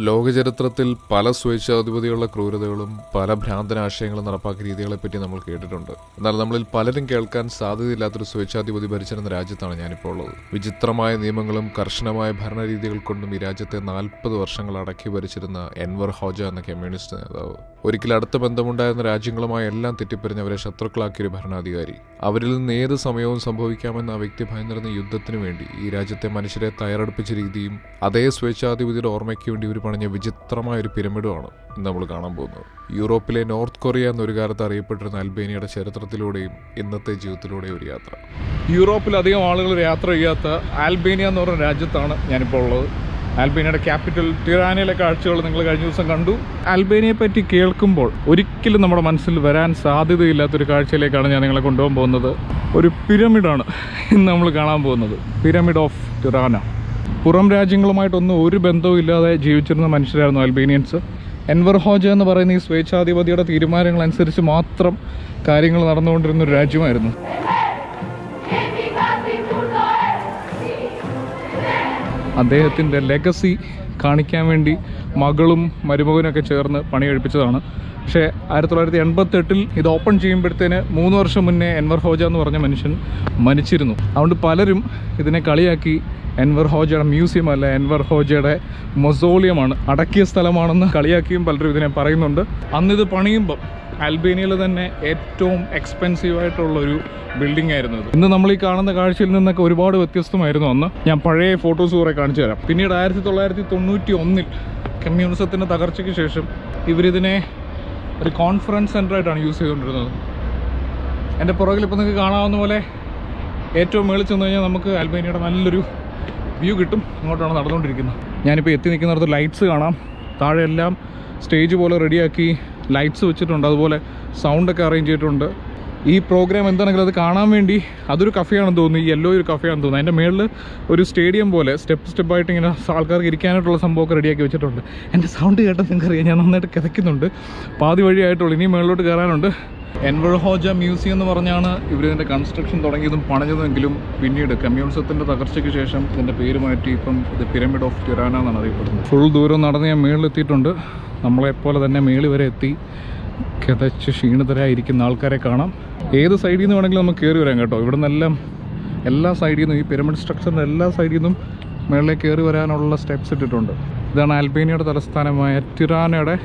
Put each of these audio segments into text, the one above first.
ലോകചരിത്രത്തിൽ പല സ്വേച്ഛാധിപതികളുടെ ക്രൂരതകളും പല ഭ്രാന്തനാശയങ്ങളും നടപ്പാക്കിയ രീതികളെപ്പറ്റി നമ്മൾ കേട്ടിട്ടുണ്ട്. എന്നാൽ നമ്മളിൽ പലരും കേൾക്കാൻ സാധ്യതയില്ലാത്തൊരു സ്വേച്ഛാധിപതി ഭരിച്ചിരുന്ന രാജ്യത്താണ് ഞാനിപ്പോൾ ഉള്ളത്. വിചിത്രമായ നിയമങ്ങളും കർശനമായ ഭരണരീതികൾ കൊണ്ടും ഈ രാജ്യത്തെ നാൽപ്പത് വർഷങ്ങൾ അടക്കി ഭരിച്ചിരുന്ന എൻവർ ഹോജ എന്ന കമ്മ്യൂണിസ്റ്റ് നേതാവ്. ഒരിക്കൽ അടുത്ത ബന്ധമുണ്ടായിരുന്ന രാജ്യങ്ങളുമായി എല്ലാം തെറ്റിപ്പറിഞ്ഞ് അവരെ ശത്രുക്കളാക്കിയൊരു ഭരണാധികാരി. അവരിൽ നിന്ന് ഏത് സമയവും സംഭവിക്കാമെന്ന ആ വ്യക്തി ഭയന്നിരുന്ന യുദ്ധത്തിനു വേണ്ടി ഈ രാജ്യത്തെ മനുഷ്യരെ തയ്യാറെടുപ്പിച്ച രീതിയും അതേ സ്വേച്ഛാധിപതിയുടെ ഓർമ്മയ്ക്ക് വേണ്ടി ഇവർ പണിഞ്ഞ വിചിത്രമായ ഒരു പിരമിഡുമാണ് ഇന്ന് നമ്മൾ കാണാൻ പോകുന്നത്. യൂറോപ്പിലെ നോർത്ത് കൊറിയ എന്നൊരു കാലത്ത് അറിയപ്പെട്ടിരുന്ന അൽബേനിയയുടെ ചരിത്രത്തിലൂടെയും ഇന്നത്തെ ജീവിതത്തിലൂടെയും ഒരു യാത്ര. യൂറോപ്പിൽ അധികം ആളുകൾ യാത്ര ചെയ്യാത്ത ആൽബേനിയ എന്ന് പറഞ്ഞ രാജ്യത്താണ് ഞാനിപ്പോൾ ഉള്ളത്. ആൽബേനിയയുടെ ക്യാപിറ്റൽ ടിറാനയിലെ കാഴ്ചകൾ നിങ്ങൾ കഴിഞ്ഞ ദിവസം കണ്ടു. ആൽബേനിയയെ പറ്റി കേൾക്കുമ്പോൾ ഒരിക്കലും നമ്മുടെ മനസ്സിൽ വരാൻ സാധ്യതയില്ലാത്തൊരു കാഴ്ചയിലേക്കാണ് ഞാൻ നിങ്ങളെ കൊണ്ടുപോകാൻ പോകുന്നത്. ഒരു പിരമിഡാണ് ഇന്ന് നമ്മൾ കാണാൻ പോകുന്നത്. പിരമിഡ് ഓഫ് ടിറാന പുറം രാജ്യങ്ങളുമായിട്ടൊന്നും ഒരു ബന്ധവും ഇല്ലാതെ ജീവിച്ചിരുന്ന മനുഷ്യരായിരുന്നു അൽബേനിയൻസ് എൻവർ ഹോജ എന്ന് പറയുന്ന ഈ സ്വേച്ഛാധിപതിയുടെ തീരുമാനങ്ങൾ അനുസരിച്ച് മാത്രം കാര്യങ്ങൾ നടന്നുകൊണ്ടിരുന്ന ഒരു രാജ്യമായിരുന്നു. അദ്ദേഹത്തിന്റെ ലെഗസി കാണിക്കാൻ വേണ്ടി മകളും മരുമകനൊക്കെ ചേർന്ന് പണി പക്ഷേ ആയിരത്തി തൊള്ളായിരത്തി എൺപത്തെട്ടിൽ ഇത് ഓപ്പൺ ചെയ്യുമ്പോഴത്തേന് മൂന്ന് വർഷം മുന്നേ എൻവർ ഹോജ എന്ന് പറഞ്ഞ മനുഷ്യൻ മരിച്ചിരുന്നു. അതുകൊണ്ട് പലരും ഇതിനെ കളിയാക്കി എൻവർ ഹോജയുടെ മ്യൂസിയം അല്ല എൻവർ ഹോജയുടെ മൊസോളിയമാണ്. അടക്കിയ സ്ഥലമാണെന്ന് കളിയാക്കിയും പലരും ഇതിനെ പറയുന്നുണ്ട്. അന്നിത് പണിയുമ്പം അൽബേനിയയിൽ തന്നെ ഏറ്റവും എക്സ്പെൻസീവ് ആയിട്ടുള്ള ഒരു ബിൽഡിംഗ് ആയിരുന്നു ഇന്ന് നമ്മൾ ഈ കാണുന്ന കാഴ്ചയിൽ നിന്നൊക്കെ ഒരുപാട് വ്യത്യസ്തമായിരുന്നു അന്ന്. ഞാൻ പഴയ ഫോട്ടോസ് കുറെ കാണിച്ചു തരാം. പിന്നീട് ആയിരത്തി തൊള്ളായിരത്തി തൊണ്ണൂറ്റി ഒന്നിൽ കമ്മ്യൂണിസത്തിന്റെ തകർച്ചയ്ക്ക് ശേഷം ഇവരിതിനെ ഒരു കോൺഫറൻസ് സെന്ററായിട്ടാണ് യൂസ് ചെയ്തുകൊണ്ടിരുന്നത്. എന്റെ പുറകിൽ ഇപ്പോൾ നിങ്ങൾക്ക് കാണാവുന്ന പോലെ ഏറ്റവും മേളിൽ ചെന്ന് കഴിഞ്ഞാൽ നമുക്ക് അൽബേനിയയുടെ നല്ലൊരു വ്യൂ കിട്ടും. അങ്ങോട്ടാണ് നടന്നുകൊണ്ടിരിക്കുന്നത്. ഞാനിപ്പോൾ എത്തി നിൽക്കുന്നിടത്ത് ലൈറ്റ്സ് കാണാം. താഴെ എല്ലാം സ്റ്റേജ് പോലെ റെഡിയാക്കി ലൈറ്റ്സ് വെച്ചിട്ടുണ്ട്. അതുപോലെ സൗണ്ടൊക്കെ അറേഞ്ച് ചെയ്തിട്ടുണ്ട്. ഈ പ്രോഗ്രാം എന്താണെങ്കിലും അത് കാണാൻ വേണ്ടി അതൊരു കഫയാണെന്ന് തോന്നുന്നു. ഈ യെല്ലോ ഒരു കഫയാണെന്ന് തോന്നുന്നു. അതിന്റെ മേളിൽ ഒരു സ്റ്റേഡിയം പോലെ സ്റ്റെപ്പ് സ്റ്റെപ്പായിട്ട് ഇങ്ങനെ ആൾക്കാർക്ക് ഇരിക്കാനായിട്ടുള്ള സംഭവമൊക്കെ റെഡിയാക്കി വെച്ചിട്ടുണ്ട്. എന്റെ സൗണ്ട് കേട്ടാൽ നിങ്ങൾക്കറിയാം. ഞാൻ നന്നായിട്ട് കിതയ്ക്കുന്നുണ്ട്. പാതി വഴിയായിട്ടുള്ളൂ. ഇനി മേളിലോട്ട് കയറാനുണ്ട്. എൻവർ ഹോജ മ്യൂസിയം എന്ന് പറഞ്ഞാണ് ഇവർ ഇതിന്റെ കൺസ്ട്രക്ഷൻ തുടങ്ങിയതും പണിഞ്ഞതെങ്കിലും പിന്നീട് കമ്മ്യൂണിസത്തിന്റെ തകർച്ചയ്ക്ക് ശേഷം ഇതിന്റെ പേര് മാറ്റി ഇപ്പം ഇത് പിരമിഡ് ഓഫ് ടിറാന എന്നാണ് അറിയപ്പെടുന്നത്. ഫുൾ ദൂരം നടന്ന് ഞാൻ മേളിലെത്തിയിട്ടുണ്ട്. നമ്മളെപ്പോലെ തന്നെ മേളി വരെ എത്തി. കിതച്ച് ക്ഷീണിതരായിരിക്കുന്ന ആൾക്കാരെ കാണാം. ഏത് സൈഡിൽ നിന്ന് വേണമെങ്കിലും നമുക്ക് കയറി വരാം കേട്ടോ. ഇവിടെ നിന്നെല്ലാം എല്ലാ സൈഡിൽ നിന്നും ഈ പിരമിഡ് സ്ട്രക്ചറിന്റെ എല്ലാ സൈഡിൽ നിന്നും മേളിലേക്ക് കയറി വരാനുള്ള സ്റ്റെപ്സ് ഇട്ടിട്ടുണ്ട്. ഇതാണ് ആൽബേനിയയുടെ തലസ്ഥാനമായ ടിറാനയുടെ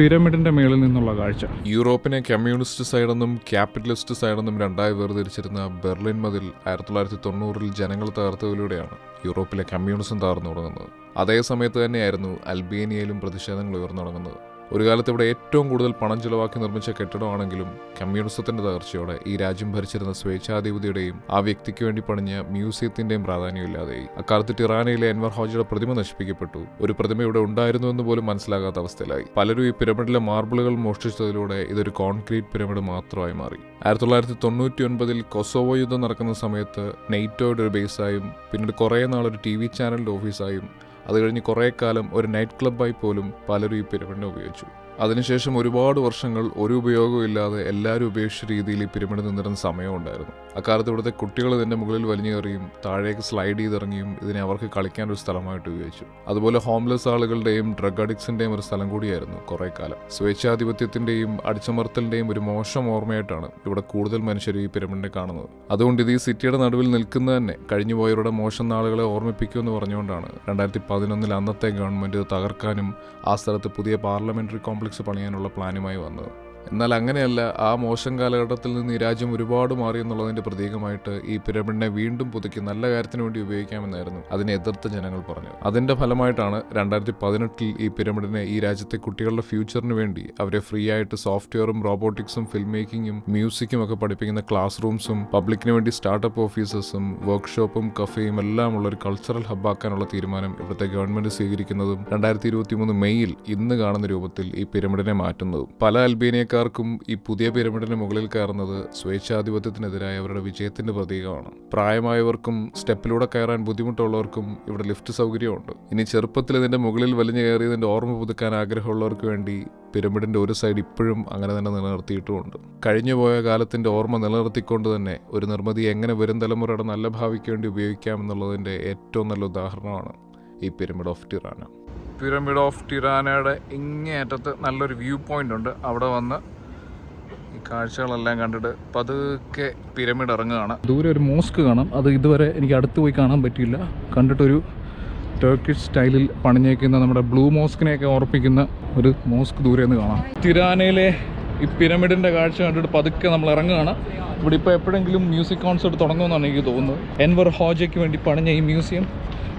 പിരമിഡിന്റെ മേളിൽ നിന്നുള്ള കാഴ്ച. യൂറോപ്പിനെ കമ്മ്യൂണിസ്റ്റ് സൈഡെന്നും ക്യാപിറ്റലിസ്റ്റ് സൈഡെന്നും രണ്ടായി വേർതിരിച്ചിരുന്ന ബെർലിൻ മതിൽ ആയിരത്തി തൊള്ളായിരത്തി തൊണ്ണൂറിൽ ജനങ്ങൾ തകർത്തതിലൂടെയാണ് യൂറോപ്പിലെ കമ്മ്യൂണിസം തകർന്നു തുടങ്ങുന്നത് അതേ സമയത്ത് തന്നെയായിരുന്നു അൽബേനിയയിലും പ്രതിഷേധങ്ങൾ ഉയർന്നു തുടങ്ങുന്നത് ഒരു കാലത്ത് ഇവിടെ ഏറ്റവും കൂടുതൽ പണം ചിലവാക്കി നിർമ്മിച്ച കെട്ടിടമാണെങ്കിലും കമ്മ്യൂണിസത്തിന്റെ തകർച്ചയോടെ ഈ രാജ്യം ഭരിച്ചിരുന്ന സ്വേച്ഛാധിപതിയുടെയും ആ വ്യക്തിക്ക് വേണ്ടി പണിഞ്ഞ മ്യൂസിയത്തിന്റെയും പ്രാധാന്യമില്ലാതെയായി അക്കാലത്ത് ടിറാനയിലെ എൻവർ ഹോജയുടെ പ്രതിമ നശിപ്പിക്കപ്പെട്ടു. ഒരു പ്രതിമ ഇവിടെ ഉണ്ടായിരുന്നു എന്ന് പോലും മനസ്സിലാകാത്ത അവസ്ഥയിലായി. പലരും ഈ പിരമിഡിലെ മാർബിളുകൾ മോഷ്ടിച്ചതിലൂടെ ഇതൊരു കോൺക്രീറ്റ് പിരമിഡ് മാത്രമായി മാറി. ആയിരത്തി തൊള്ളായിരത്തി തൊണ്ണൂറ്റി ഒൻപതിൽ കൊസോവോ യുദ്ധം നടക്കുന്ന സമയത്ത് നെയ്റ്റോയുടെ ഒരു ബേസായും പിന്നീട് കുറേ നാൾ ഒരു ടി വി ചാനലിന്റെ ഓഫീസായും അത് കഴിഞ്ഞ് കുറേ കാലം ഒരു നൈറ്റ് ക്ലബ്ബായി പോലും പലരും ഈ പിരമിഡിനെ ഉപയോഗിച്ചു. അതിനുശേഷം ഒരുപാട് വർഷങ്ങൾ ഒരു ഉപയോഗവും ഇല്ലാതെ എല്ലാവരും ഉപേക്ഷിച്ച രീതിയിൽ ഈ പിരമിഡ് നിന്നിരുന്ന സമയമുണ്ടായിരുന്നു അക്കാലത്ത് ഇവിടുത്തെ കുട്ടികൾ ഇതിന്റെ മുകളിൽ വലിഞ്ഞു കയറിയും താഴേക്ക് സ്ലൈഡ് ചെയ്തിറങ്ങിയും ഇതിനെ അവർക്ക് കളിക്കാൻ ഒരു സ്ഥലമായിട്ട് ഉപയോഗിച്ചു. അതുപോലെ ഹോംലെസ് ആളുകളുടെയും ഡ്രഗ് അഡിക്സിന്റെയും ഒരു സ്ഥലം കൂടിയായിരുന്നു കുറേ കാലം. സ്വേച്ഛാധിപത്യത്തിന്റെയും അടിച്ചമർത്തലിന്റെയും ഒരു മോശം ഓർമ്മയായിട്ടാണ് ഇവിടെ കൂടുതൽ മനുഷ്യർ ഈ പിരമിഡിനെ കാണുന്നത്. അതുകൊണ്ട് ഇത് ഈ സിറ്റിയുടെ നടുവിൽ നിൽക്കുന്നത് തന്നെ കഴിഞ്ഞുപോയവരുടെ മോശം നാളുകളെ ഓർമ്മിപ്പിക്കുമെന്ന് പറഞ്ഞുകൊണ്ടാണ് രണ്ടായിരത്തി പതിനൊന്നിൽ അന്നത്തെ ഗവൺമെന്റ് ഇത് തകർക്കാനും ആ സ്ഥലത്ത് പുതിയ പാർലമെന്ററി കോംപ്ലക്സ് പണിയാനുള്ള പ്ലാനുമായി വന്നത്. എന്നാൽ അങ്ങനെയല്ല ആ മോശം കാലഘട്ടത്തിൽ നിന്ന് ഈ രാജ്യം ഒരുപാട് മാറി എന്നുള്ളതിന്റെ പ്രതീകമായിട്ട് ഈ പിരമിഡിനെ വീണ്ടും പുതുക്കി നല്ല കാര്യത്തിന് വേണ്ടി ഉപയോഗിക്കാമെന്നായിരുന്നു അതിനെ എതിർത്ത ജനങ്ങൾ പറഞ്ഞു അതിന്റെ ഫലമായിട്ടാണ് രണ്ടായിരത്തി പതിനെട്ടിൽ ഈ പിരമിഡിനെ ഈ രാജ്യത്തെ കുട്ടികളുടെ ഫ്യൂച്ചറിന് വേണ്ടി അവരെ ഫ്രീ ആയിട്ട് സോഫ്റ്റ്വെയറും റോബോട്ടിക്സും ഫിലിം മേക്കിങ്ങും മ്യൂസിക്കും ഒക്കെ പഠിപ്പിക്കുന്ന ക്ലാസ് റൂംസും പബ്ലിക്കിന് വേണ്ടി സ്റ്റാർട്ടപ്പ് ഓഫീസസും വർക്ക്ഷോപ്പും കഫേയും എല്ലാം ഉള്ള ഒരു കൾച്ചറൽ ഹബ്ബാക്കാനുള്ള തീരുമാനം ഇവിടുത്തെ ഗവൺമെന്റ് സ്വീകരിക്കുന്നതും രണ്ടായിരത്തി ഇരുപത്തി മൂന്ന് മെയ്യിൽ ഇന്ന് കാണുന്ന രൂപത്തിൽ ഈ പിരമിഡിനെ മാറ്റുന്നതും. പല അൽബേനിയക്കാർക്കും ഈ പുതിയ പിരമിഡിന് മുകളിൽ കയറുന്നത് സ്വേച്ഛാധിപത്യത്തിനെതിരായ അവരുടെ വിജയത്തിന്റെ പ്രതീകമാണ്. പ്രായമായവർക്കും സ്റ്റെപ്പിലൂടെ കയറാൻ ബുദ്ധിമുട്ടുള്ളവർക്കും ഇവിടെ ലിഫ്റ്റ് സൗകര്യമുണ്ട്. ഇനി ചെറുപ്പത്തിൽ ഇതിന്റെ മുകളിൽ വലിഞ്ഞു കയറിയതിന്റെ ഓർമ്മ പുതുക്കാൻ ആഗ്രഹമുള്ളവർക്ക് വേണ്ടി പിരമിഡിന്റെ ഒരു സൈഡ് ഇപ്പോഴും അങ്ങനെ തന്നെ നിലനിർത്തിയിട്ടുമുണ്ട്. കഴിഞ്ഞുപോയ കാലത്തിന്റെ ഓർമ്മ നിലനിർത്തിക്കൊണ്ട് തന്നെ ഒരു നിർമ്മിതി എങ്ങനെ വരും തലമുറയുടെ നല്ല ഭാവിക്ക് വേണ്ടി ഉപയോഗിക്കാം എന്നുള്ളതിന്റെ ഏറ്റവും നല്ല ഉദാഹരണമാണ് ഈ pyramid of Tirana. Pyramid of ടിറാനയുടെ ഇങ്ങേയറ്റത്ത് നല്ലൊരു വ്യൂ പോയിന്റ് ഉണ്ട്. അവിടെ വന്ന് ഈ കാഴ്ചകളെല്ലാം കണ്ടിട്ട് പതുക്കെ പിരമിഡ് ഇറങ്ങുകയാണ്. ദൂരെ ഒരു മോസ്ക് കാണാം. അത് ഇതുവരെ എനിക്ക് അടുത്ത് പോയി കാണാൻ പറ്റിയില്ല. കണ്ടിട്ടൊരു ടർക്കിഷ് സ്റ്റൈലിൽ പണിഞ്ഞേക്കുന്ന നമ്മുടെ ബ്ലൂ മോസ്കിനെയൊക്കെ ഓർപ്പിക്കുന്ന ഒരു മോസ്ക് ദൂരെ നിന്ന് കാണാം. തിരാനയിലെ ഈ പിരമിഡിന്റെ കാഴ്ച കണ്ടിട്ട് പതുക്കെ നമ്മൾ ഇറങ്ങുകയാണ്. ഇവിടെ ഇപ്പോൾ എപ്പോഴെങ്കിലും മ്യൂസിക് കോൺസേർട്ട് തുടങ്ങുമെന്നാണ് എനിക്ക് തോന്നുന്നത്. എൻവർ ഹോജയ്ക്ക് വേണ്ടി പണിഞ്ഞ ഈ മ്യൂസിയം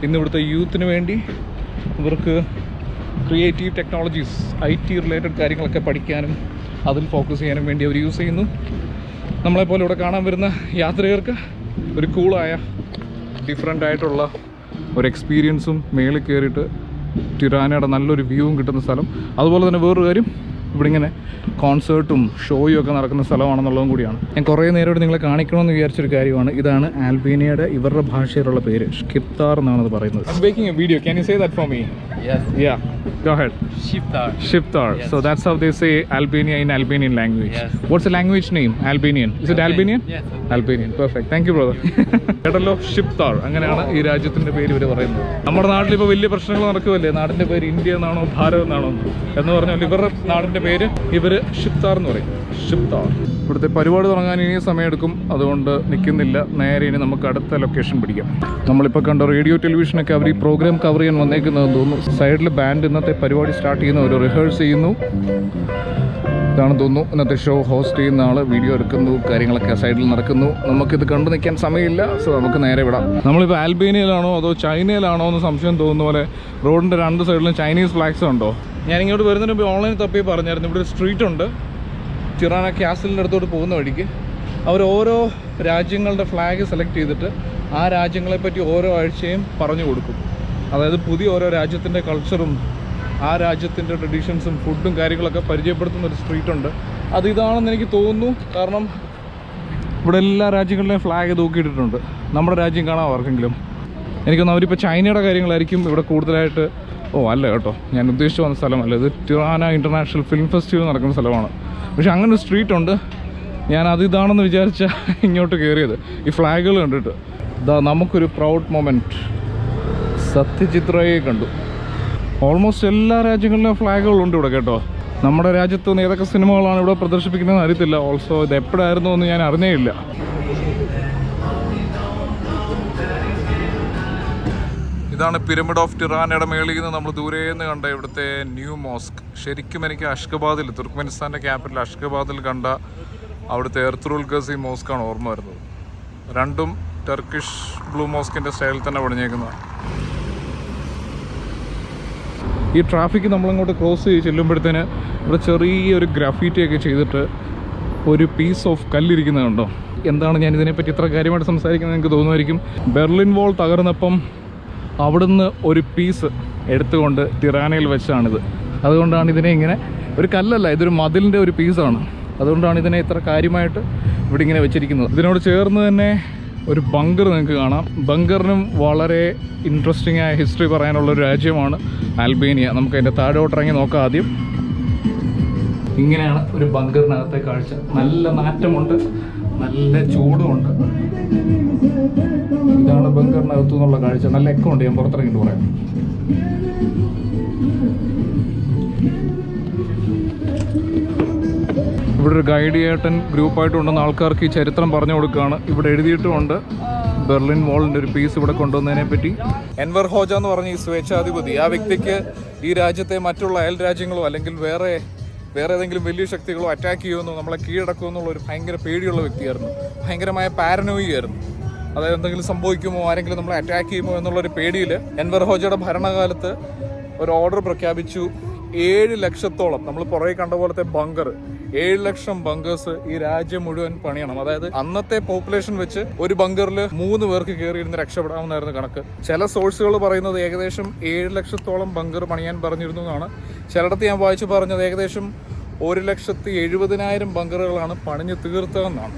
ഇന്ന് ഇവിടുത്തെ യൂത്തിന് വേണ്ടി ഇവർക്ക് creative technologies I T related കാര്യങ്ങളൊക്കെ പഠിക്കാനും അതിൽ ഫോക്കസ് ചെയ്യാനും വേണ്ടി അവർ യൂസ് ചെയ്യുന്നു. നമ്മളെപ്പോലെ ഇവിടെ കാണാൻ വരുന്ന യാത്രികർക്ക് ഒരു കൂളായ ഡിഫറെന്റ് ആയിട്ടുള്ള ഒരു എക്സ്പീരിയൻസും മേളിൽ കയറിയിട്ട് ടിറാനയുടെ നല്ലൊരു വ്യൂവും കിട്ടുന്ന സ്ഥലം. അതുപോലെ തന്നെ വേറൊരു കാര്യം ഇവിടെ ഇങ്ങനെ കോൺസേർട്ടും ഷോയും ഒക്കെ നടക്കുന്ന സ്ഥലമാണെന്നുള്ളതും കൂടിയാണ് ഞാൻ കുറേ നേരം നിങ്ങളെ കാണിക്കണമെന്ന് വിചാരിച്ചൊരു കാര്യമാണ് ഇതാണ് ആൽബീനിയയുടെ ഇവരുടെ ഭാഷയിലുള്ള പേര് ഷിപ്താർ എന്നാണ് അത് പറയുന്നത് making a video can you say that for me Yes. Ya Go ahead. Shiftar. Shiftar. Yes. So that's how they say Albania in Albanian language. Yes. What's the language name? Albanian. Is it Albanian? Yes. Albanian. Perfect. Thank you, brother. കേട്ടല്ലോ ഷിപ്താർ അങ്ങനെയാണ് ഈ രാജ്യത്തിന്റെ പേര് ഇവർ പറയുന്നത് നമ്മുടെ നാട്ടിൽ ഇപ്പോൾ വലിയ പ്രശ്നങ്ങൾ നടക്കുമല്ലേ നാടിന്റെ പേര് ഇന്ത്യ എന്നാണോ ഭാരത് എന്നാണോ എന്ന് പറഞ്ഞാൽ ഇവരുടെ നാടിന്റെ പേര്? ഇവർ ഷിപ്താർ എന്ന് പറയും. ഷിപ്താർ ഇവിടുത്തെ പരിപാടി തുടങ്ങാൻ ഇനി സമയമെടുക്കും. അതുകൊണ്ട് നിൽക്കുന്നില്ല. നേരെ ഇനി നമുക്ക് അടുത്ത ലൊക്കേഷൻ പിടിക്കാം. നമ്മളിപ്പോൾ കണ്ട റേഡിയോ ടെലിവിഷനൊക്കെ അവർ ഈ പ്രോഗ്രാം കവർ ചെയ്യാൻ വന്നേക്കുന്നതെന്ന് തോന്നുന്നു. സൈഡിൽ ബാൻഡ് ഇന്നത്തെ പരിപാടി സ്റ്റാർട്ട് ചെയ്യുന്ന ഒരു റിഹേഴ്സ് ചെയ്യുന്നു. ഇതാണ് തോന്നുന്നു. ഇന്നത്തെ ഷോ ഹോസ്റ്റ് ചെയ്യുന്ന ആൾ വീഡിയോ എടുക്കുന്നു കാര്യങ്ങളൊക്കെ സൈഡിൽ നടക്കുന്നു. നമുക്കിത് കണ്ടു നിൽക്കാൻ സമയമില്ല സോ നമുക്ക് നേരെ വിടാം. നമ്മളിപ്പോൾ ആൽബേനിയയിലാണോ അതോ ചൈനയിലാണോ എന്ന് സംശയം തോന്നുന്ന പോലെ റോഡിന്റെ രണ്ട് സൈഡിലും ചൈനീസ് ഫ്ലാഗ്സ് ഉണ്ടോ? ഞാൻ ഇങ്ങോട്ട് വരുന്നതിന് മുമ്പ് ഓൺലൈൻ തപ്പി പറഞ്ഞായിരുന്നു. ഇവിടെ ഒരു സ്ട്രീറ്റ് ഉണ്ട്. ചിറാന ക്യാസലിന്റെ അടുത്തോട്ട് പോകുന്ന വഴിക്ക്. അവർ ഓരോ രാജ്യങ്ങളുടെ ഫ്ലാഗ് സെലക്ട് ചെയ്തിട്ട് ആ രാജ്യങ്ങളെപ്പറ്റി ഓരോ ആഴ്ചയും പറഞ്ഞു കൊടുക്കും. അതായത് പുതിയ ഓരോ രാജ്യത്തിന്റെ കൾച്ചറും ആ രാജ്യത്തിന്റെ ട്രഡീഷൻസും ഫുഡും കാര്യങ്ങളൊക്കെ പരിചയപ്പെടുത്തുന്ന ഒരു സ്ട്രീറ്റ് ഉണ്ട്. അത് ഇതാണെന്ന് എനിക്ക് തോന്നുന്നു. കാരണം ഇവിടെ എല്ലാ രാജ്യങ്ങളുടെയും ഫ്ലാഗ് തൂക്കിയിട്ടിട്ടുണ്ട്. നമ്മുടെ രാജ്യം കാണാം ആർക്കെങ്കിലും എനിക്കൊന്ന് അവരിപ്പോൾ ചൈനയുടെ കാര്യങ്ങളായിരിക്കും ഇവിടെ കൂടുതലായിട്ട് ഓ അല്ല കേട്ടോ. ഞാൻ ഉദ്ദേശിച്ച് വന്ന സ്ഥലമല്ല ഇത് ടിറാന ഇന്റർനാഷണൽ ഫിലിം ഫെസ്റ്റിവൽ നടക്കുന്ന സ്ഥലമാണ്. പക്ഷേ അങ്ങനെ ഒരു സ്ട്രീറ്റ് ഉണ്ട്. ഞാൻ അത് ഇതാണെന്ന് വിചാരിച്ച ഇങ്ങോട്ട് കയറിയത് ഈ ഫ്ലാഗുകൾ കണ്ടിട്ട്. ഇതാ നമുക്കൊരു പ്രൗഡ് മൊമെന്റ് സത്യചിത്രയെ കണ്ടു. ഓൾമോസ്റ്റ് എല്ലാ രാജ്യങ്ങളിലും ഫ്ലാഗുകളും ഉണ്ട് ഇവിടെ കേട്ടോ. നമ്മുടെ രാജ്യത്ത് നിന്ന് ഏതൊക്കെ സിനിമകളാണ് ഇവിടെ പ്രദർശിപ്പിക്കുന്നതെന്ന് അറിയത്തില്ല. ഓൾസോ ഇത് എപ്പോഴായിരുന്നു എന്ന് ഞാൻ അറിഞ്ഞേ ഇല്ല ഇതാണ് പിരമിഡ് ഓഫ് ടിറാനയുടെ മേളിൽ നിന്ന് നമ്മൾ നിന്ന് കണ്ട ഇവിടുത്തെ ന്യൂ മോസ്ക് ശരിക്കും എനിക്ക് അഷ്കബാദിൽ തുർക്ക്മെനിസ്ഥാന്റെ ക്യാപിറ്റൽ അഷ്കബാദിൽ കണ്ട അവിടുത്തെ എർത്തുറുൽ ഗസി മോസ്കാണ് ഓർമ്മ വരുന്നത്. രണ്ടും ടർക്കിഷ് ബ്ലൂ മോസ്കിന്റെ സ്റ്റൈലിൽ തന്നെ പണിഞ്ഞേക്കുന്നതാണ്. ഈ ട്രാഫിക് നമ്മളിങ്ങോട്ട് ക്രോസ് ചെയ്ത് ചെല്ലുമ്പോഴത്തേന് ഇവിടെ ചെറിയൊരു ഗ്രാഫിറ്റിയൊക്കെ ചെയ്തിട്ട് ഒരു പീസ് ഓഫ് കല്ലിരിക്കുന്നത് കണ്ടോ? എന്താണ് ഞാൻ ഇതിനെപ്പറ്റി ഇത്ര കാര്യമായിട്ട് സംസാരിക്കുന്നത് എനിക്ക് തോന്നുമായിരിക്കും. ബെർലിൻ വോൾ തകർന്നപ്പം അവിടുന്ന് ഒരു പീസ് എടുത്തുകൊണ്ട് തിറാനയിൽ വെച്ചാണിത്. അതുകൊണ്ടാണ് ഇതിനെ ഇങ്ങനെ ഒരു കല്ലല്ല ഇതൊരു മതിലിന്റെ ഒരു പീസാണ് അതുകൊണ്ടാണ് ഇതിനെ ഇത്ര കാര്യമായിട്ട് ഇവിടെ ഇങ്ങനെ വെച്ചിരിക്കുന്നത്. ഇതിനോട് ചേർന്ന് തന്നെ ഒരു ബങ്കർ നിങ്ങൾക്ക് കാണാം. ബങ്കറിനും വളരെ ഇൻട്രസ്റ്റിംഗ് ആയ ഹിസ്റ്ററി പറയാനുള്ള ഒരു രാജ്യമാണ് ആൽബേനിയ. നമുക്ക് അതിന്റെ താഴോട്ടിറങ്ങി നോക്കാം ആദ്യം. ഇങ്ങനെയാണ് ഒരു ബങ്കറിനകത്തെ കാഴ്ച. നല്ല നാറ്റമുണ്ട് നല്ല ചൂടുമുണ്ട്. ഇതാണ് ബങ്കറിനകത്തു നിന്നുള്ള കാഴ്ച. നല്ല എക്കമുണ്ട് ഞാൻ പുറത്തിറങ്ങിയിട്ട് പറയാം. ഇവിടെ ഒരു ഗൈഡ് ചേട്ടൻ ഗ്രൂപ്പായിട്ട് കൊണ്ടുവന്ന ആൾക്കാർക്ക് ഈ ചരിത്രം പറഞ്ഞു കൊടുക്കുകയാണ്. ഇവിടെ എഴുതിയിട്ടുമുണ്ട്. ബെർലിൻ വാളിന്റെ ഒരു പീസ് ഇവിടെ കൊണ്ടുവന്നതിനെ പറ്റി. എൻവർ ഹോജ എന്ന് പറഞ്ഞ ഈ സ്വേച്ഛാധിപതി ആ വ്യക്തിക്ക് ഈ രാജ്യത്തെ മറ്റുള്ള അയൽ രാജ്യങ്ങളോ അല്ലെങ്കിൽ വേറെ വേറെ ഏതെങ്കിലും വലിയ ശക്തികളോ അറ്റാക്ക് ചെയ്യുമെന്നോ നമ്മളെ കീഴടക്കുമോ എന്നുള്ള ഒരു ഭയങ്കര പേടിയുള്ള വ്യക്തിയായിരുന്നു. ഭയങ്കരമായ പാരനോയിയായിരുന്നു അതായത് എന്തെങ്കിലും സംഭവിക്കുമോ ആരെങ്കിലും നമ്മളെ അറ്റാക്ക് ചെയ്യുമോ എന്നുള്ളൊരു പേടിയിൽ എൻവർ ഹോജയുടെ ഭരണകാലത്ത് ഒരു ഓർഡർ പ്രഖ്യാപിച്ചു. ഏഴ് ലക്ഷത്തോളം നമ്മൾ പുറകെ കണ്ട പോലത്തെ ബങ്കർ ഏഴ് ലക്ഷം ബങ്കേഴ്സ് ഈ രാജ്യം മുഴുവൻ പണിയണം. അതായത് അന്നത്തെ പോപ്പുലേഷൻ വെച്ച് ഒരു ബങ്കറിൽ മൂന്ന് പേർക്ക് കയറിയിരുന്ന് രക്ഷപ്പെടാമെന്നായിരുന്നു കണക്ക്. ചില സോഴ്സുകൾ പറയുന്നത് ഏകദേശം ഏഴ് ലക്ഷത്തോളം ബങ്കർ പണിയാൻ പറഞ്ഞിരുന്നു എന്നാണ്. ചിലയിടത്ത് ഞാൻ വായിച്ചു പറഞ്ഞത് ഏകദേശം ഒരു ലക്ഷത്തി എഴുപതിനായിരം ബങ്കറുകളാണ് പണിഞ്ഞു തീർത്തതെന്നാണ്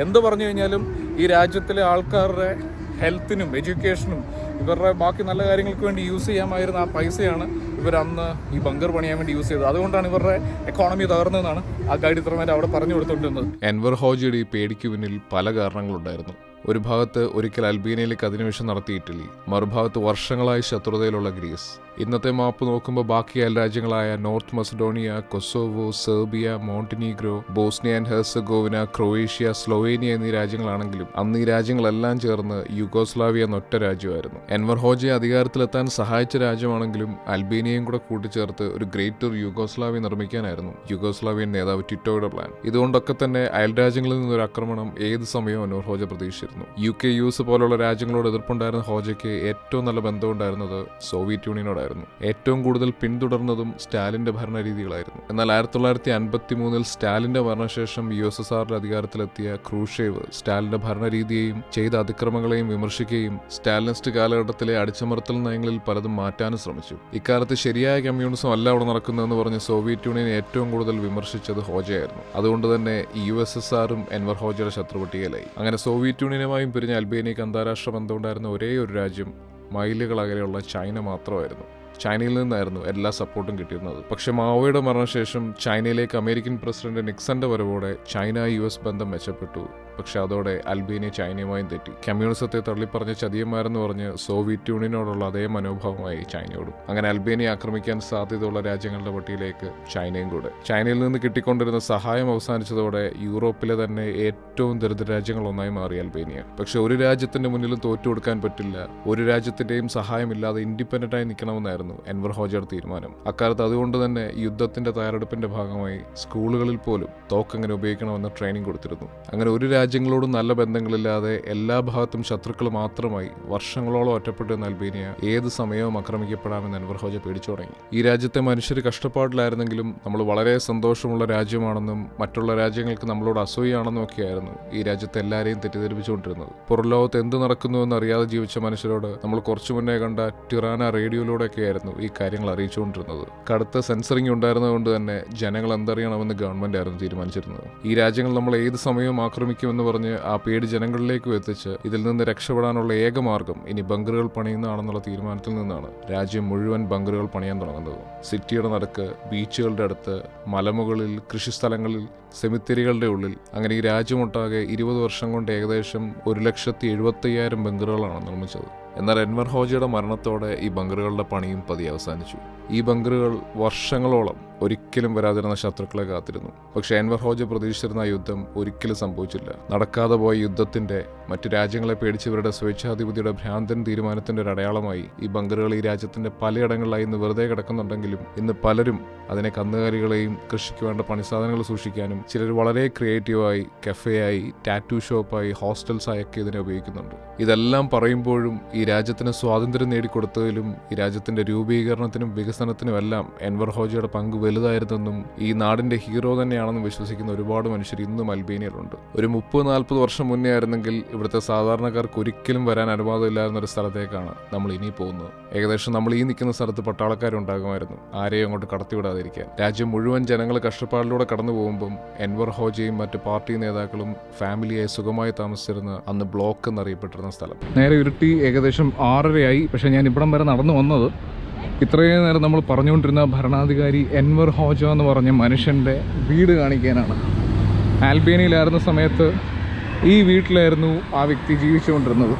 എന്ത് പറഞ്ഞു കഴിഞ്ഞാലും ഈ രാജ്യത്തിലെ ആൾക്കാരുടെ ഹെൽത്തിനും എഡ്യൂക്കേഷനും ഇവരുടെ ബാക്കി നല്ല കാര്യങ്ങൾക്ക് വേണ്ടി യൂസ് ചെയ്യാമായിരുന്ന ആ പൈസയാണ് ഇവരന്ന് ഈ ബങ്കർ പണിയാൻ വേണ്ടി യൂസ് ചെയ്തത്. അതുകൊണ്ടാണ് ഇവരുടെ എക്കോണമി തകർന്നതെന്നാണ് ആ ഗൈഡ് അവിടെ പറഞ്ഞു കൊടുത്തുകൊണ്ടിരുന്നത് എൻവർ ഹോജിയുടെ ഈ പേടിക്ക് പിന്നിൽ പല കാരണങ്ങളുണ്ടായിരുന്നു. ഒരു ഭാഗത്ത് ഒരിക്കൽ അൽബീനയിലേക്ക് അധിനിവേശം നടത്തി ഇറ്റലി മറുഭാഗത്ത് വർഷങ്ങളായി ശത്രുതയിലുള്ള ഗ്രീസ്. ഇന്നത്തെ മാപ്പ് നോക്കുമ്പോൾ ബാക്കി അയൽ രാജ്യങ്ങളായ North Macedonia Kosovo Serbia Montenegro Bosnia and Herzegovina Croatia Slovenia എന്നീ രാജ്യങ്ങളാണെങ്കിലും അന്ന് ഈ രാജ്യങ്ങളെല്ലാം ചേർന്ന് യുഗോസ്ലാവിയ എന്നൊറ്റ രാജ്യമായിരുന്നു. എൻവർ ഹോജയെ അധികാരത്തിലെത്താൻ സഹായിച്ച രാജ്യമാണെങ്കിലും അൽബേനിയയും കൂടെ കൂട്ടിച്ചേർത്ത് ഒരു ഗ്രേറ്റർ യുഗോസ്ലാവിയ നിർമ്മിക്കാനായിരുന്നു യുഗോസ്ലാവിയൻ നേതാവ് ടിറ്റോയുടെ പ്ലാൻ. ഇതുകൊണ്ടൊക്കെ തന്നെ അയൽ രാജ്യങ്ങളിൽ നിന്നൊരു ആക്രമണം ഏത് സമയവും എൻവർ ഹോജ പ്രതീക്ഷിച്ചിരുന്നു യു കെ യു എസ് പോലുള്ള രാജ്യങ്ങളോട് എതിർപ്പുണ്ടായിരുന്ന ഹോജയ്ക്ക് ഏറ്റവും നല്ല ബന്ധമുണ്ടായിരുന്നത് സോവിയറ്റ് യൂണിയനോടായിരുന്നു. ഏറ്റവും കൂടുതൽ പിന്തുടർന്നതും സ്റ്റാലിന്റെ ഭരണരീതികളായിരുന്നു. എന്നാൽ ആയിരത്തി തൊള്ളായിരത്തി അൻപത്തി മൂന്നിൽ സ്റ്റാലിന്റെ മരണശേഷം യു എസ് എസ് ആറിൽ അധികാരത്തിലെത്തിയ ക്രൂഷേവ് സ്റ്റാലിന്റെ ഭരണരീതിയെയും ചെയ്ത അതിക്രമങ്ങളെയും വിമർശിക്കുകയും സ്റ്റാലിനിസ്റ്റ് കാലഘട്ടത്തിലെ അടിച്ചമർത്തൽ നയങ്ങളിൽ പലതും മാറ്റാനും ശ്രമിച്ചു. ഇക്കാലത്ത് ശരിയായ കമ്മ്യൂണിസം അല്ല അവിടെ നടക്കുന്നതെന്ന് പറഞ്ഞ് സോവിയറ്റ് യൂണിയൻ ഏറ്റവും കൂടുതൽ വിമർശിച്ചത് ഹോജയായിരുന്നു. അതുകൊണ്ട് തന്നെ യു എസ് എസ് ആറും എൻവർ ഹോജയുടെ ശത്രുപട്ടികയിലായി. അങ്ങനെ സോവിയറ്റ് യൂണിയനുമായും പിരിഞ്ഞ അൽബേനിയക്ക് അന്താരാഷ്ട്ര ബന്ധമുണ്ടായിരുന്ന ഒരേ ഒരു രാജ്യം മൈലുകൾ അകലെയുള്ള ചൈന മാത്രമായിരുന്നു. ചൈനയിൽ നിന്നായിരുന്നു എല്ലാ സപ്പോർട്ടും കിട്ടിയിരുന്നത്. പക്ഷേ മാവോയുടെ മരണശേഷം ചൈനയിലേക്ക് അമേരിക്കൻ പ്രസിഡന്റ് നിക്സന്റെ വരവോടെ ചൈന യു എസ് ബന്ധം മെച്ചപ്പെട്ടു. പക്ഷെ അതോടെ അൽബേനിയ ചൈനയുമായും തെറ്റി. കമ്മ്യൂണിസത്തെ തള്ളിപ്പറഞ്ഞ ചതിയന്മാരെന്ന് പറഞ്ഞ് സോവിയറ്റ് യൂണിയനോടുള്ള അതേ മനോഭാവമായി ചൈനയോടും. അങ്ങനെ അൽബേനിയ ആക്രമിക്കാൻ സാധ്യതയുള്ള രാജ്യങ്ങളുടെ പട്ടികയിലേക്ക് ചൈനയും കൂടെ. ചൈനയിൽ നിന്ന് കിട്ടിക്കൊണ്ടിരുന്ന സഹായം അവസാനിച്ചതോടെ യൂറോപ്പിലെ തന്നെ ഏറ്റവും ദരിദ്ര രാജ്യങ്ങളൊന്നായി മാറി അൽബേനിയ. പക്ഷെ ഒരു രാജ്യത്തിന്റെ മുന്നിലും തോറ്റു കൊടുക്കാൻ പറ്റില്ല. ഒരു രാജ്യത്തിന്റെയും സഹായമില്ലാതെ ഇൻഡിപെൻഡന്റ് ആയി നിൽക്കണമെന്നായിരുന്നു എൻവർ ഹോജയുടെ തീരുമാനം. അക്കാലത്ത് അതുകൊണ്ട് തന്നെ യുദ്ധത്തിന്റെ തയ്യാറെടുപ്പിന്റെ ഭാഗമായി സ്കൂളുകളിൽ പോലും തോക്കെങ്ങനെ ഉപയോഗിക്കണമെന്ന് ട്രെയിനിങ് കൊടുത്തിരുന്നു. അങ്ങനെ ഒരു രാജ്യങ്ങളോടും നല്ല ബന്ധങ്ങളില്ലാതെ എല്ലാ ഭാഗത്തും ശത്രുക്കൾ മാത്രമായി വർഷങ്ങളോളം ഒറ്റപ്പെട്ടിരുന്ന അൽബേനിയ ഏത് സമയവും ആക്രമിക്കപ്പെടാമെന്ന് അൻവർ ഹോജ പേടിച്ചു തുടങ്ങി. ഈ രാജ്യത്തെ മനുഷ്യർ കഷ്ടപ്പാടിലായിരുന്നെങ്കിലും നമ്മൾ വളരെ സന്തോഷമുള്ള രാജ്യമാണെന്നും മറ്റുള്ള രാജ്യങ്ങൾക്ക് നമ്മളോട് അസൂയാണെന്നും ഒക്കെയായിരുന്നു ഈ രാജ്യത്തെ എല്ലാവരെയും തെറ്റിദ്ധരിപ്പിച്ചുകൊണ്ടിരുന്നത്. പുറംലോകത്ത് എന്ത് നടക്കുന്നുവെന്ന് അറിയാതെ ജീവിച്ച മനുഷ്യരോട് നമ്മൾ കുറച്ചു മുന്നേ കണ്ട ടിറാന റേഡിയോയിലൂടെയൊക്കെയായിരുന്നു ഈ കാര്യങ്ങൾ അറിയിച്ചുകൊണ്ടിരുന്നത്. കടുത്ത സെൻസറിംഗ് ഉണ്ടായിരുന്നതുകൊണ്ട് തന്നെ ജനങ്ങൾ എന്തറിയണമെന്ന് ഗവൺമെന്റ് ആയിരുന്നു തീരുമാനിച്ചിരുന്നത്. ഈ രാജ്യങ്ങൾ നമ്മൾ ഏത് സമയവും ആക്രമിക്കുമെന്ന് പറഞ്ഞ് ആ പേടി ജനങ്ങളിലേക്കും എത്തിച്ച് ഇതിൽ നിന്ന് രക്ഷപ്പെടാനുള്ള ഏക മാർഗം ഇനി ബങ്കറുകൾ പണിയുന്നതാണെന്നുള്ള തീരുമാനത്തിൽ നിന്നാണ്. രാജ്യം മുഴുവൻ ബങ്കറുകൾ പണിയാൻ തുടങ്ങുന്നത്. സിറ്റിയുടെ നടക്ക് ബീച്ചുകളുടെ അടുത്ത് മലമുകളിൽ കൃഷിസ്ഥലങ്ങളിൽ സെമിത്തേരികളുടെ ഉള്ളിൽ. അങ്ങനെ ഈ രാജ്യമൊട്ടാകെ ഇരുപത് വർഷം കൊണ്ട് ഏകദേശം ഒരു ലക്ഷത്തി എഴുപത്തയ്യായിരം ബങ്കറുകളാണ് നിർമ്മിച്ചത്. എന്നാൽ എൻവർ ഹോജയുടെ മരണത്തോടെ ഈ ബങ്കറുകളുടെ പണിയും പതി അവസാനിച്ചു. ഈ ബങ്കറുകൾ വർഷങ്ങളോളം ഒരിക്കലും വരാതിരുന്ന ശത്രുക്കളെ കാത്തിരുന്നു. പക്ഷെ എൻവർ ഹോജ പ്രതീക്ഷിച്ചിരുന്ന യുദ്ധം ഒരിക്കലും സംഭവിച്ചില്ല. നടക്കാതെ പോയ യുദ്ധത്തിന്റെ മറ്റു രാജ്യങ്ങളെ പേടിച്ചവരുടെ സ്വേച്ഛാധിപതിയുടെ ഭ്രാന്തൻ തീരുമാനത്തിന്റെ ഒരു അടയാളമായി ഈ ബങ്കറുകൾ ഈ രാജ്യത്തിന്റെ പലയിടങ്ങളിലായി ഇന്ന് വെറുതെ കിടക്കുന്നുണ്ടെങ്കിലും ഇന്ന് പലരും അതിനെ കന്നുകാലികളെയും കൃഷിക്ക് വേണ്ട പണിസാധനങ്ങൾ സൂക്ഷിക്കാനും ചിലർ വളരെ ക്രിയേറ്റീവായി കഫേയായി ടാറ്റു ഷോപ്പായി ഹോസ്റ്റൽസായൊക്കെ ഇതിനെ ഉപയോഗിക്കുന്നുണ്ട്. ഇതെല്ലാം പറയുമ്പോഴും ഈ രാജ്യത്തിന് സ്വാതന്ത്ര്യം നേടിക്കൊടുത്തതിലും ഈ രാജ്യത്തിന്റെ രൂപീകരണത്തിനും വികസനത്തിനുമെല്ലാം എൻവർ ഹോജയുടെ പങ്ക് വലുതായിരുന്നെന്നും ഈ നാടിന്റെ ഹീറോ തന്നെയാണെന്നും വിശ്വസിക്കുന്ന ഒരുപാട് മനുഷ്യർ ഇന്നും അൽബേനിയയിലുണ്ട്. ഒരു മുപ്പത് നാൽപ്പത് വർഷം മുന്നേ ആയിരുന്നെങ്കിൽ ഇവിടുത്തെ സാധാരണക്കാർക്ക് ഒരിക്കലും വരാൻ അനുവാദമില്ലായിരുന്ന ഒരു സ്ഥലത്തേക്കാണ് നമ്മൾ ഇനി പോകുന്നത്. ഏകദേശം നമ്മൾ ഈ നിൽക്കുന്ന സ്ഥലത്ത് പട്ടാളക്കാരുണ്ടാകുമായിരുന്നു. ആരെയും അങ്ങോട്ട് കടത്തിവിടാതിരിക്കാൻ. രാജ്യം മുഴുവൻ ജനങ്ങൾ കഷ്ടപ്പാടിലൂടെ കടന്നു പോകുമ്പം എൻവർ ഹോജയും മറ്റ് പാർട്ടി നേതാക്കളും ഫാമിലിയായി സുഖമായി താമസിച്ചിരുന്ന അന്ന് ബ്ലോക്ക് എന്നറിയപ്പെട്ടിരുന്ന സ്ഥലം. നേരെ ഇരുട്ടി ഏകദേശം ആറരയായി. പക്ഷേ ഞാൻ ഇവിടം വരെ നടന്നു വന്നത് ഇത്രയും നേരം നമ്മൾ പറഞ്ഞുകൊണ്ടിരുന്ന ഭരണാധികാരി എൻവർ ഹോജ എന്ന് പറഞ്ഞ മനുഷ്യന്റെ വീട് കാണിക്കാനാണ്. ആൽബേനിയയിലായിരുന്ന സമയത്ത് ഈ വീട്ടിലായിരുന്നു ആ വ്യക്തി ജീവിച്ചുകൊണ്ടിരുന്നത്.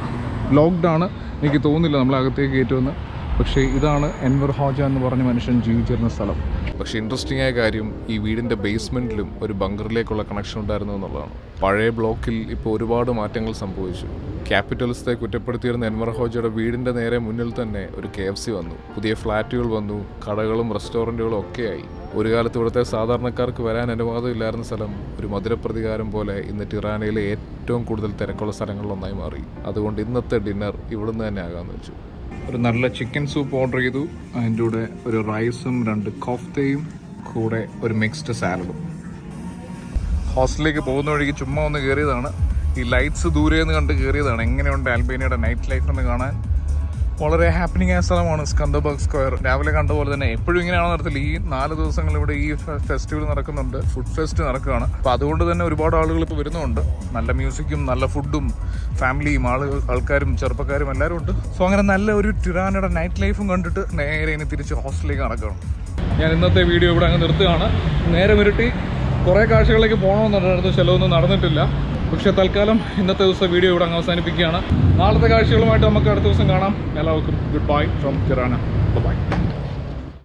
ലോക്ക്ഡൗൺ എനിക്ക് തോന്നുന്നില്ല നമ്മളകത്തേക്ക് കയറ്റുമെന്ന്. പക്ഷേ ഇതാണ് എൻവർ ഹോജ എന്ന് പറഞ്ഞ മനുഷ്യൻ ജീവിച്ചിരുന്ന സ്ഥലം. പക്ഷെ ഇൻട്രസ്റ്റിംഗ് ആയ കാര്യം ഈ വീടിന്റെ ബേസ്മെന്റിലും ഒരു ബങ്കറിലേക്കുള്ള കണക്ഷൻ ഉണ്ടായിരുന്നു എന്നുള്ളതാണ്. പഴയ ബ്ലോക്കിൽ ഇപ്പോൾ ഒരുപാട് മാറ്റങ്ങൾ സംഭവിച്ചു. ക്യാപിറ്റലിസ്റ്റെ കുറ്റപ്പെടുത്തിയിരുന്ന എൻവർ ഹോജയുടെ വീടിന്റെ നേരെ മുന്നിൽ തന്നെ ഒരു കെ എഫ് സി വന്നു. പുതിയ ഫ്ലാറ്റുകൾ വന്നു കടകളും റെസ്റ്റോറന്റുകളും ആയി ഒരു കാലത്ത് ഇവിടുത്തെ സാധാരണക്കാർക്ക് വരാൻ അനുവാദം ഇല്ലായിരുന്ന സ്ഥലം ഒരു മധുരപ്രതികാരം പോലെ ഇന്ന് ടിറാനയിലെ ഏറ്റവും കൂടുതൽ തിരക്കുള്ള സ്ഥലങ്ങളിലൊന്നായി മാറി. അതുകൊണ്ട് ഇന്നത്തെ ഡിന്നർ ഇവിടുന്ന് തന്നെ ആകാമെന്ന് വെച്ചു. ഒരു നല്ല ചിക്കൻ സൂപ്പ് ഓർഡർ ചെയ്തു. അതിന്റെ കൂടെ ഒരു റൈസും രണ്ട് കോഫ്തയും കൂടെ ഒരു മിക്സ്ഡ് സാലഡും ഹോസ്റ്റലിലേക്ക് പോകുന്ന വഴിക്ക് ചുമ്മാ ഒന്ന് കയറിയതാണ് ഈ ലൈറ്റ്സ് ദൂരെ നിന്ന് കണ്ട് കയറിയതാണ് എങ്ങനെയുണ്ട് ആൽബേനിയയുടെ നൈറ്റ് ലൈഫ് എന്ന് കാണാൻ? വളരെ ഹാപ്പനിങ് ആയ സ്ഥലമാണ് സ്കന്ദബർഗ് സ്ക്വയർ. രാവിലെ കണ്ട പോലെ തന്നെ എപ്പോഴും ഇങ്ങനെയാണ് നടത്തില്ല ഈ നാല് ദിവസങ്ങൾ ഇവിടെ ഈ ഫെസ്റ്റിവൽ നടക്കുന്നുണ്ട്. ഫുഡ് ഫെസ്റ്റ് നടക്കുകയാണ്. അപ്പോൾ അതുകൊണ്ട് തന്നെ ഒരുപാട് ആളുകൾ ഇപ്പോൾ വരുന്നുണ്ട് നല്ല മ്യൂസിക്കും നല്ല ഫുഡും ഫാമിലിയും ആളുകൾ ആൾക്കാരും ചെറുപ്പക്കാരും എല്ലാവരും ഉണ്ട്. സോ അങ്ങനെ നല്ല ഒരു ടിറാനയുടെ നൈറ്റ് ലൈഫും കണ്ടിട്ട് നേരെ ഇനി തിരിച്ച് ഹോസ്റ്റലിലേക്ക് നടക്കണം. ഞാൻ ഇന്നത്തെ വീഡിയോ ഇവിടെ അങ്ങ് നിർത്തുകയാണ്. നേരെ വിരട്ടി കുറേ കാഴ്ചകളിലേക്ക് പോകണമെന്നുണ്ടായിരുന്നു. ചിലവൊന്നും നടന്നിട്ടില്ല. പക്ഷേ തൽക്കാലം ഇന്നത്തെ ദിവസം വീഡിയോ ഇവിടെ അങ്ങ് അവസാനിപ്പിക്കുകയാണ്. നാളത്തെ കാഴ്ചകളുമായിട്ട് നമുക്ക് അടുത്ത ദിവസം കാണാം. എല്ലാവർക്കും good bye from Tirana bye